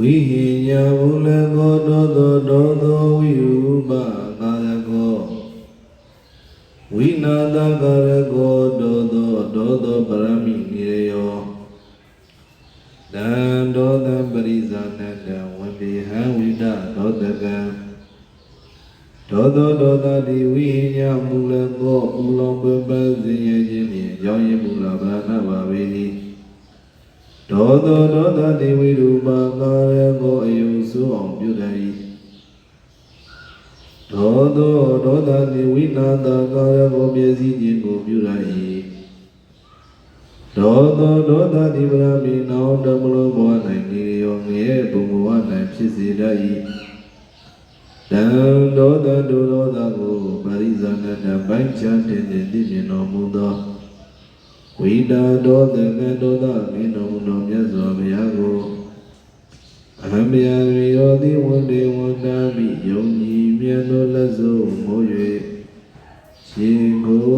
ဝိဟိယဝုလကောတောတောတောတောဝိရုပကာရကောဝိနာတကာရကောတောတောတောတောပရမိနိရယောတံတောတံပရိဇာနတံဝတိဟံဝိဒတောတကံတောတောတောတတိဝိဟိယမူလကောဥလောပပဇေယခြင်းဖြင့်ရောင်းရင်မူလဗန္နပါဝေနိ ဒေါသောဒေါသတိဝိရူပါကာရကိုအယုစုအောင်ပြုတည်းဒေါသောဒေါသတိဝိနာတာကာရကိုပြည့်စည်ခြင်းကိုပြုရ၏ဒေါသောဒေါသတိပရမိနောဓမ္မလောဘဝ၌နေရောငရဲဘုံဘဝ၌ဖြစ်စေတတ်၏တံဒေါသဒုဒေါသကိုပရိဇာနတပိုင်းခြားတင်တင်သိမြင်တော်မူသော ဝိတာဒောသကဒောသမင်းတော်မူတော်မြတ်စွာဘုရားကိုအဟံမြာရိယောတိဝန္တေဝန္တာမိယုံကြည်မြတ်သောလက်စုံမိုး၍ရှင်ကိုကရောပါ၏ရှင်ဘုရား